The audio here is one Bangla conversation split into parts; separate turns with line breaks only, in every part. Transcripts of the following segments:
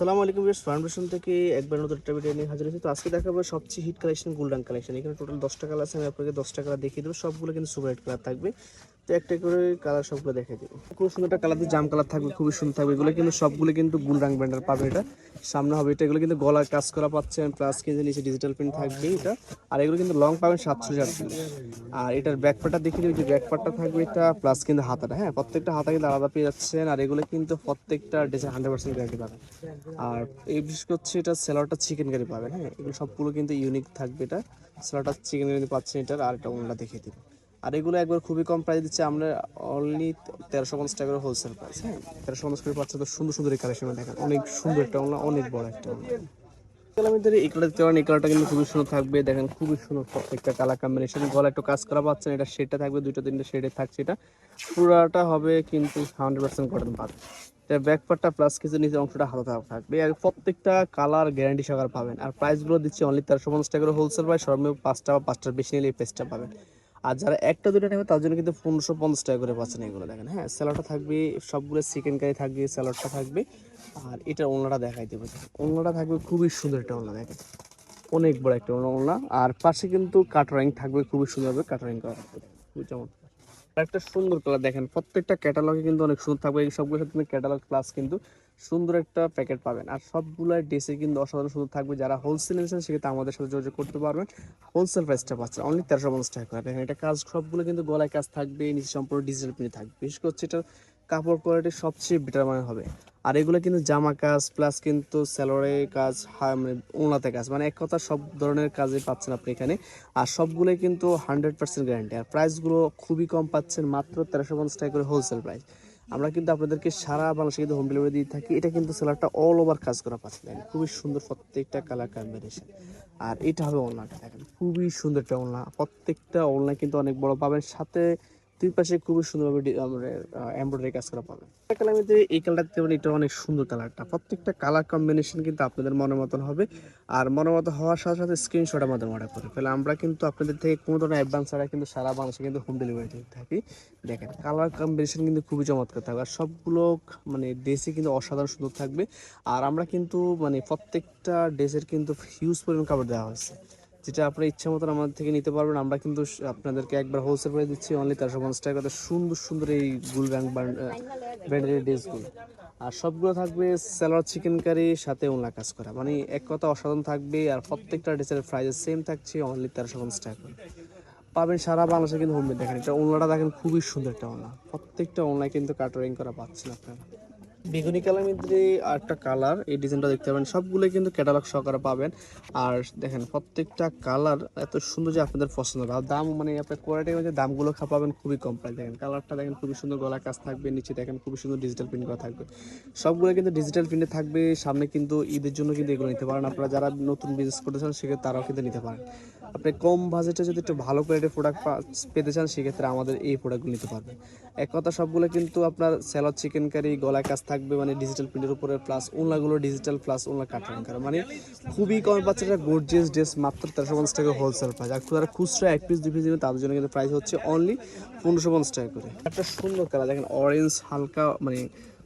আসসালামু আলাইকুম বেশ ফাউন্ডেশন থেকে একবার নতুন একটা ভিডিও নিয়ে হাজির হয়েছি। তো আজকে দেখাবো সবচেয়ে হিট কালেকশন গোল্ডেন কালেকশন এখানে টোটাল দশটা কালার আছে, আমি আপনাকে দশটা কালার দেখিয়ে দেবো। সবগুলো কিন্তু সুপার হিট কালার থাকবে। একটা করে কালার সবগুলো দেখিয়ে দেবো। খুব সুন্দর একটা কালার জাম কালার থাকবে, খুবই সুন্দর থাকবে। এগুলো কিন্তু সবগুলো কিন্তু গুলরাং ব্র্যান্ডের পাবে এটা। সামনে হবে এটা, এগুলো কিন্তু গলার কাজ করা পাচ্ছেন প্লাস কিন্তু নিচে ডিজিটাল প্রিন্ট থাকবে এটা। আর এগুলো কিন্তু লং পাবেন সাতশো আটচল্লিশ আর এটার ব্যাক পার্টটা দেখিয়ে যে ব্যাক পার্টটা থাকবে এটা প্লাস কিন্তু হাতাটা হ্যাঁ? প্রত্যেকটা হাতা কিন্তু আলাদা পেয়ে যাচ্ছেন, আর এগুলো কিন্তু প্রত্যেকটা ড্রেসে হান্ড্রেড পার্সেন্ট গ্যারান্টি পাবেন। আর এই বিশেষ করে হচ্ছে এটা সেলারটা চিকেন কারি পাবেন হ্যাঁ? এগুলো সবগুলো কিন্তু ইউনিক থাকবে এটা। সেলারটা চিকেন কারি পাচ্ছেন এটার, আর এটা ওনাটা দেখিয়ে দিব আর এগুলো একবার খুবই কম প্রাইস দিচ্ছে, আমরা অনলি তেরোশো পঞ্চাশ টাকা করে হোলসেল প্রাইস হ্যাঁ? তেরোশো পঞ্চাশ করে পাচ্ছে তো সুন্দর সুন্দর এই কালেকশন দেখেন। অনেক সুন্দর একটা ওনা অনেক বড় একটা খুবই সুন্দর থাকবে, দেখেন খুবই সুন্দর প্রত্যেকটা কালার কম্বিনেশন গলা একটু কাজ করা পাচ্ছেন, এটা শেডটা থাকবে দুটো তিনটে শেডে থাকছে এটা। পুরাটা হবে কিন্তু হান্ড্রেড পার্সেন্ট কটন পাবে এটা ব্যাক পার্টটা প্লাস কিছু নিচে অংশটা হালকা থাকবে। আর প্রত্যেকটা কালার গ্যারান্টি সহকারে পাবেন। আর প্রাইসগুলো দিচ্ছি অনলি তেরোশো পঞ্চাশ টাকা করে হোলসেল প্রাইস সর্বনিম্ন পাঁচটা বা পাঁচটার বেশি নিলে এই পেজটা পাবেন। আর যারা একটা দুটো নেবে, তার জন্য কিন্তু পনেরোশো পঞ্চাশ টাকা করে পাচ্ছেন এগুলো দেখেন। হ্যাঁ স্যালাডটা থাকবে, সবগুলো চিকেন কারি থাকবে, স্যালাডটা থাকবে। আর এটা ওলনাটা দেখাই দেবো। ওলনাটা থাকবে খুবই সুন্দর একটা ওলনা, দেখেন। অনেক বড় একটা ওলনা আর পাশে কিন্তু কাটরিং থাকবে, খুবই সুন্দরভাবে কাটরিং করা থাকবে। খুবই চমৎকার। একটা সুন্দর কালার দেখেন, প্রত্যেকটা ক্যাটালগে কিন্তু অনেক সুন্দর থাকবে। এই সবগুলোর সাথে ক্যাটালগ প্লাস কিন্তু সুন্দর একটা প্যাকেট পাবেন। আর সবগুলো ড্রেসে কিন্তু অসাধারণ সুন্দর থাকবে। যারা হোলসেল নিয়েছেন সেক্ষেত্রে আমাদের সাথে যোগাযোগ করতে পারবেন। হোলসেল প্রাইসটা পাচ্ছেন। অনলি তেরোশো পঞ্চাশ টাকা করে। এটা কাজ, সবগুলো কিন্তু গলায় কাজ থাকবে, নিচে সম্পূর্ণ ডিজিটাল প্রিন্ট থাকবে। বিশেষ করে এটা কাপড় কোয়ালিটি সবচেয়ে বেটার মানে হবে। আর এগুলো কিন্তু জামা কাজ প্লাস কিন্তু স্যালোরে কাজ মানে ওনাতে কাজ। মানে এক কথা, সব ধরনের কাজে পাচ্ছেন আপনি এখানে। আর সবগুলোই কিন্তু হান্ড্রেড পার্সেন্ট গ্যারান্টি আর প্রাইসগুলো খুবই কম পাচ্ছেন মাত্র তেরোশো পঞ্চাশ টাকা করে হোলসেল প্রাইস আমরা কিন্তু আপনাদেরকে সারা বাংলাদেশে কিন্তু হোম ডেলিভারি দিয়ে থাকি। এটা কিন্তু সেলারটা অল ওভার কাজ করা পাচ্ছে। দেখেন, খুবই সুন্দর প্রত্যেকটা কালার কম্বিনেশন আর এটা হবে অনলাইনটা দেখেন, খুবই সুন্দর একটা অনলাইন প্রত্যেকটা অনলাইন কিন্তু অনেক বড় পাবেন। সাথে দুই পাশে খুবই সুন্দরভাবে এমব্রয়ডারি কাজ করা পাবেন। কালার এই কালারটা দিতে এটা অনেক সুন্দর কালারটা। প্রত্যেকটা কালার কম্বিনেশন কিন্তু আপনাদের মনের মতন হবে। আর মনের মতো হওয়ার সাথে সাথে স্ক্রিনশট আমাদের অর্ডার করে ফেলে আমরা কিন্তু আপনাদের থেকে কোনো ধরনের অ্যাডভান্স ছাড়া কিন্তু সারা বাংলাদেশে কিন্তু হোম ডেলিভারি দিয়ে থাকি। দেখেন কালার কম্বিনেশন কিন্তু খুবই চমৎকার থাকবে। আর সবগুলো মানে ড্রেসে কিন্তু অসাধারণ সুন্দর থাকবে। আর আমরা কিন্তু মানে প্রত্যেকটা ড্রেসের কিন্তু হিউজ পরিমাণ কাপড় দেওয়া হয়েছে। যেটা আপনার ইচ্ছা মতন আমাদের থেকে নিতে পারবেন। আমরা কিন্তু আপনাদেরকে একবার হোলসেল করে দিচ্ছি অনলি তেরোশো পঞ্চাশ টাকা করে। সুন্দর সুন্দর এই গুল ব্যাং ব্র্যান্ডের ড্রেসগুলো আর সবগুলো থাকবে স্যালাড চিকেন কারি সাথে ওনলা কাজ করা। মানে এক কথা অসাধারণ থাকবে আর প্রত্যেকটা ড্রেসের প্রাইস সেম থাকছে অনলি তেরোশো পঞ্চাশ টাকা পাবেন সারা বাংলাদেশে কিন্তু হোমমেড দেখেন এটা ওনলাটা দেখেন খুবই সুন্দর একটা ওনলা প্রত্যেকটা ওনলায় কিন্তু কাটারিং করা পাচ্ছেন আপনারা। বেগুনি কালার মধ্যে আরেকটা কালার এই ডিজাইনটা দেখতে পাবেন। সবগুলো কিন্তু ক্যাটালগ সহকারে পাবেন। আর দেখেন, প্রত্যেকটা কালার এত সুন্দর যে আপনাদের পছন্দ হবে। আর দাম মানে আপনার কোয়ালিটি মধ্যে দামগুলো পাবেন খুবই কম প্রাইস দেখেন কালারটা দেখেন, খুবই সুন্দর গলা কাজ থাকবে, নিচে দেখেন, খুবই সুন্দর ডিজিটাল প্রিন্ট করা থাকবে। সবগুলো কিন্তু ডিজিটাল প্রিন্টে থাকবে। সামনে কিন্তু ঈদের জন্য কিন্তু এগুলো নিতে পারেন। আপনারা যারা নতুন বিজনেস করতে চান, সেক্ষেত্রে তারাও কিন্তু নিতে পারেন। আপনি কম বাজেটে যদি একটু ভালো কোয়ালিটির প্রোডাক্ট পেতে চান, সেক্ষেত্রে আমাদের এই প্রোডাক্টগুলো নিতে পারবেন। এক কথা, সবগুলো কিন্তু আপনার স্যালাড চিকেন কারি গলায় কাজ থাকবে মানে ডিজিটাল প্রিন্টের উপরে প্লাস ওনলাগুলো ডিজিটাল প্লাস ওনলা কাটারিং করা। মানে খুবই কম পাচ্ছে এটা গোর্জিয়াস ড্রেস মাত্র তেরোশো পঞ্চাশ টাকা হোলসেল প্রাইস আর যারা খুচরা এক পিস দুই পিস দেবে তাদের জন্য কিন্তু প্রাইস হচ্ছে অনলি পনেরোশো পঞ্চাশ টাকা করে। একটা সুন্দর কালার দেখেন অরেঞ্জ হালকা মানে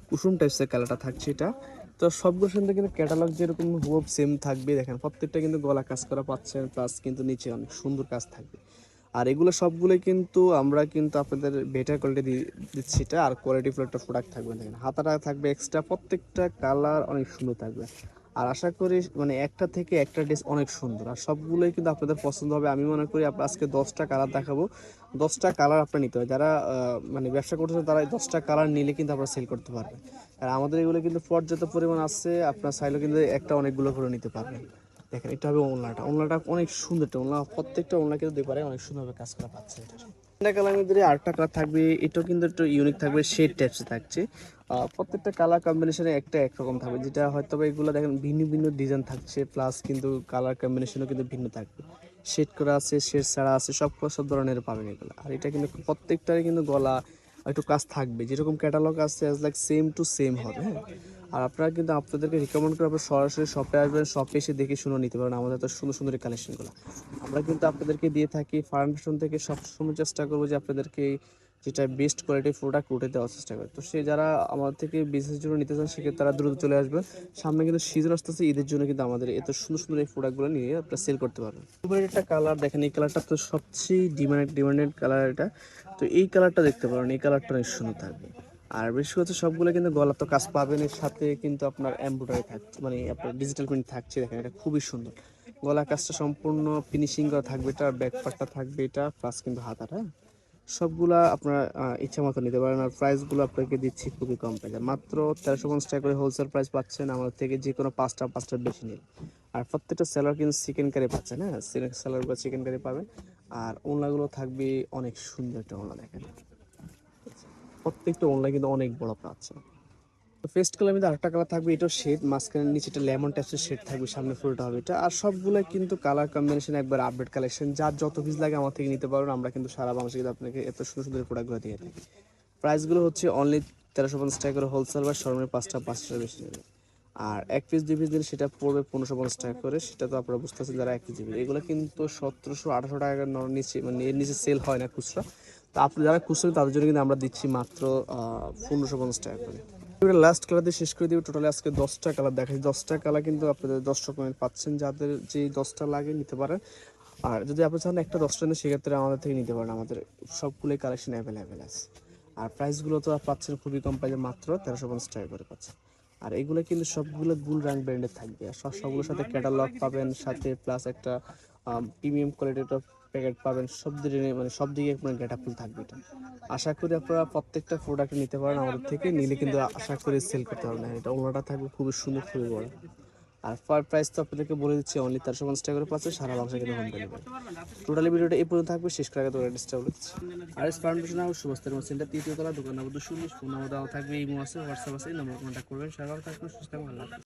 কুসুম টাইপসের কালারটা থাকছে এটা। তো সবগুলো সাথে কিন্তু ক্যাটালগ যেরকম হুব সেম থাকবে। দেখেন, প্রত্যেকটা কিন্তু গলা কাজ করা পাচ্ছেন প্লাস কিন্তু নিচে অনেক সুন্দর কাজ থাকবে। আর এগুলো সবগুলোই কিন্তু আমরা কিন্তু আপনাদের বেটার কোয়ালিটি দিচ্ছি এটা। আর কোয়ালিটি ফুল একটা প্রোডাক্ট থাকবে দেখেন, হাতাটা থাকবে এক্সট্রা প্রত্যেকটা কালার অনেক সুন্দর থাকবে। আর আশা করি মানে একটা থেকে একটা ড্রেস অনেক সুন্দর। আর সবগুলোই কিন্তু আপনাদের পছন্দ হবে। আমি মনে করি আজকে দশটা কালার দেখাবো। দশটা কালার আপনার নিতে হবে। যারা মানে ব্যবসা করতেছেন তারা দশটা কালার নিলে কিন্তু আপনারা সেল করতে পারবেন। আর আমাদের এগুলো কিন্তু পর্যাপ্ত পরিমাণ আছে। আপনার চাইলেও কিন্তু একটা অনেকগুলো করে নিতে পারবেন। দেখেন, এটা হবে ওনলাটা ওনলাটা অনেক সুন্দর একটা ওনলা প্রত্যেকটা ওনলা কিন্তু দেখতে পারে অনেক সুন্দরভাবে কাজ করা পাচ্ছে। এটা। কালার মধ্যে আরেকটা কালার থাকবে। এটাও কিন্তু একটু ইউনিক থাকবে। শেড টাইপসে থাকছে। প্রত্যেকটা কালার কম্বিনেশনে একটা একরকম থাকবে। যেটা হয়তো এগুলো দেখেন ভিন্ন ভিন্ন ডিজাইন থাকছে প্লাস কিন্তু কালার কম্বিনেশনও কিন্তু ভিন্ন থাকবে। শেড করা আছে শেড ছাড়া আছে, সব সব ধরনের পাবেন এগুলো। আর এটা কিন্তু প্রত্যেকটারই কিন্তু গলা একটু কাজ থাকবে। যেরকম ক্যাটালগ আছে as like same to same হবে হ্যাঁ? আর আপনারা কিন্তু আপনাদেরকে রিকমেন্ড করে আপনারা সরাসরি শপে আসবেন শপে এসে দেখে শুনে নিতে পারেন আমাদের এত সুন্দর সুন্দর কালেকশনগুলো আমরা কিন্তু আপনাদেরকে দিয়ে থাকি ফার্মেশন থেকে সবসময় চেষ্টা করব যে আপনাদেরকে যেটা বেস্ট কোয়ালিটির প্রোডাক্ট উঠে দেওয়ার চেষ্টা করে। তো সে যারা আমাদের থেকে বিজনেসের জন্য নিতে চান, সেক্ষেত্রে তারা দ্রুত চলে আসবে সামনে কিন্তু সিজন আসতেছে, ঈদের জন্য কিন্তু আমাদের এত সুন্দর সুন্দর এই প্রোডাক্টগুলো নিয়ে আপনারা সেল করতে পারবেন। একটা কালার দেখেন, এই কালারটা তো সবচেয়ে ডিমান্ড ডিমান্ডেড কালার এটা। তো এই কালারটা দেখতে পারেন, এই কালারটা অনেক সুন্দর থাকবে। আর বেশি হচ্ছে সবগুলো কিন্তু গলা তো কাজ পাবেন, এর সাথে কিন্তু আপনার এমব্রয়ডারি থাকছে মানে আপনার ডিজিটাল প্রিন্ট থাকছে, দেখেন এটা খুবই সুন্দর। গলা কাজটা সম্পূর্ণ ফিনিশিং করা থাকবে, এটা ব্যাক পার্টটা থাকবে, এটা প্লাস কিন্তু হাতাটা হ্যাঁ? সবগুলা আপনার ইচ্ছা মতো নিতে পারেন। আর প্রাইসগুলো আপনাকে দিচ্ছি খুবই কম প্রাইসে মাত্র তেরোশো পঞ্চাশ টাকা করে হোলসেল প্রাইস পাচ্ছেন আমার থেকে যে কোনো পাঁচটা পাঁচটা বেশি নিন। আর প্রত্যেকটা স্যালার কিন্তু চিকেন কারি পাচ্ছেন হ্যাঁ? স্যালারগুলো বা চিকেন কারি পাবেন। আর ওনলাগুলো থাকবে অনেক সুন্দর একটা ওনলা দেখেন। প্রত্যেকটা ওনলা কিন্তু অনেক বড় পাচ্ছেন তো ফেস্ট কালার মধ্যে আরেকটা কালার থাকবে, এটাও শেড মাঝখানের নিচে একটা লেমন টাইপসের শেড থাকবে, সামনে ফুলটা হবে এটা। আর সবগুলো কিন্তু কালার কম্বিনেশন একবার আপডেট কালেকশন যার যত পিস লাগে আমার থেকে নিতে পারবেন আমরা কিন্তু সারা বাংলাদেশে কিন্তু আপনাকে এত সুন্দর সুন্দর প্রোডাক্টগুলো দিয়ে থাকি। প্রাইসগুলো হচ্ছে অনলি তেরোশো পঞ্চাশ টাকা করে হোলসেল বা সরমের পাঁচটা পাঁচটা বেশি নেবে। আর এক পিস দুই পিস দিলে সেটা পড়বে পনেরোশো পঞ্চাশ টাকা করে, সেটা তো আপনারা বুঝতে পারছেন যারা এক পিস দিবে এগুলো কিন্তু সতেরোশো, আঠারোশো টাকার নিচে মানে এর নিচে সেল হয় না খুচরা। তো আপনি, যারা খুচরা তাদের জন্য কিন্তু আমরা দিচ্ছি মাত্র পনেরোশো পঞ্চাশ টাকা করে। লাস্ট কালার দিয়ে শেষ করে দিব টোটালি আজকে দশটা কালার দেখাই দশটা কালার কিন্তু আপনাদের দশ রকমের পাচ্ছেন, যাদের যে দশটা লাগে নিতে পারেন। আর যদি আপনি চান একটা দশটা নেন সেক্ষেত্রে আমাদের থেকে নিতে পারেন। আমাদের সবগুলোই কালেকশন অ্যাভেলেবেল আছে। আর প্রাইসগুলো তো পাচ্ছেন খুবই কম প্রাইসে মাত্র তেরোশো পঞ্চাশ টাকা করে পাচ্ছেন। আর এগুলো কিন্তু সবগুলো গুল রাং ব্র্যান্ডের থাকবে। আর সব সবগুলোর সাথে ক্যাটালগ পাবেন, সাথে প্লাস একটা প্রিমিয়াম কোয়ালিটির প্যাকেট পাবেন, সব দিকে মানে সব দিকে মানে গেটা ফুল থাকবে এটা। আশা করি আপনারা প্রত্যেকটা প্রোডাক্ট নিতে পারেন আমাদের থেকে, নিলে কিন্তু আশা করি সেল করতে পারবেন। এটা ওনাটা থাকবে খুবই সুন্দর খুবই বড়। আর ফার প্রাইস তো আপনাদেরকে বলে দিচ্ছি অনলি তেরোশো পঞ্চাশ টাকা করে পাচ্ছে, সারা বাংলা কিন্তু হোম ডেলিভারি টোটালি ভিডিওটা এই পর্যন্ত থাকবে, শেষ করার আগে তো অ্যাড্রেসটা দিচ্ছি। আর এস ফাউন্ডেশন হাউস সুবাস্তার সেন্টার তৃতীয় তলা, দোকান নম্বর দুশো ফোন নাম্বার দেওয়া থাকবে, ইমো আছে, হোয়াটসঅ্যাপ আছে, এই নম্বর কন্ট্যাক্ট করবেন। সবাই থাকবেন সুস্থ থাকবেন।